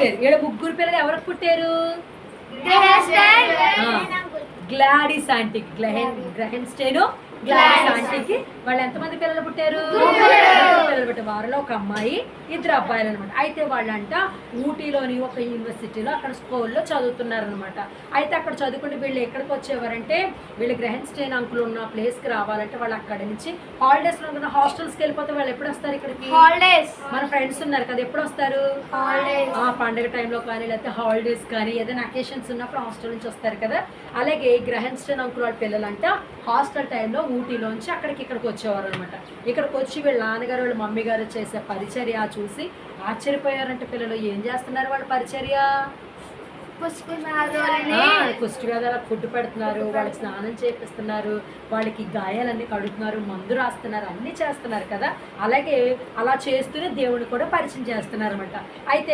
పుట్టారు ముగ్గురు పిల్లలు ఎవరికి పుట్టారు? గ్లాడిస్ ఆంటీకి గ్లహెన్ గ్రహెన్ స్టేను గ్లాడిస్ ఆంటీకి. వాళ్ళు ఎంతమంది పిల్లలు పుట్టారు? పుట్టారు వారిలో ఒక అమ్మాయి ఇద్దరు అబ్బాయిలు అనమాట అయితే వాళ్ళంట ఊటీలోని ఒక యూనివర్సిటీలో అక్కడ స్కూల్లో చదువుతున్నారు అనమాట అయితే అక్కడ చదువుకుంటే వీళ్ళు ఎక్కడికి వచ్చేవారంటే వీళ్ళు గ్రహన్ స్టేన్ అంకుల్ ఉన్న ప్లేస్కి రావాలంటే వాళ్ళు అక్కడి నుంచి హాలిడేస్లో ఉన్న హాస్టల్స్కి వెళ్ళిపోతే వాళ్ళు ఎప్పుడు వస్తారు ఇక్కడికి? హాలిడేస్. మన ఫ్రెండ్స్ ఉన్నారు కదా ఎప్పుడు వస్తారు? పండగ టైంలో కానీ లేకపోతే హాలిడేస్ కానీ ఏదైనా అకేషన్స్ ఉన్నప్పుడు హాస్టల్ నుంచి వస్తారు కదా. అలాగే గ్రహన్స్టన్ అంకుల్ వాళ్ళ పిల్లలంట హాస్టల్ టైంలో ఊటీలోంచి అక్కడికి ఇక్కడికి వచ్చేవారు అనమాట ఇక్కడికి వచ్చి వీళ్ళ నాన్నగారు వాళ్ళ మమ్మీ గారు చేసే పరిచర్య చూసి ఆశ్చర్యపోయారంటే పిల్లలు. ఏం చేస్తున్నారు వాళ్ళ పరిచర్య? కుష్టి వ్యాధులకు ఫుడ్ పెడుతున్నారు వాళ్ళకి స్నానం చేపిస్తున్నారు వాళ్ళకి గాయాలన్నీ కడుగుతున్నారు మందు రాస్తున్నారు అన్నీ చేస్తున్నారు కదా. అలాగే అలా చేస్తూనే దేవుని కూడా పరిచయం చేస్తున్నారు అనమాట అయితే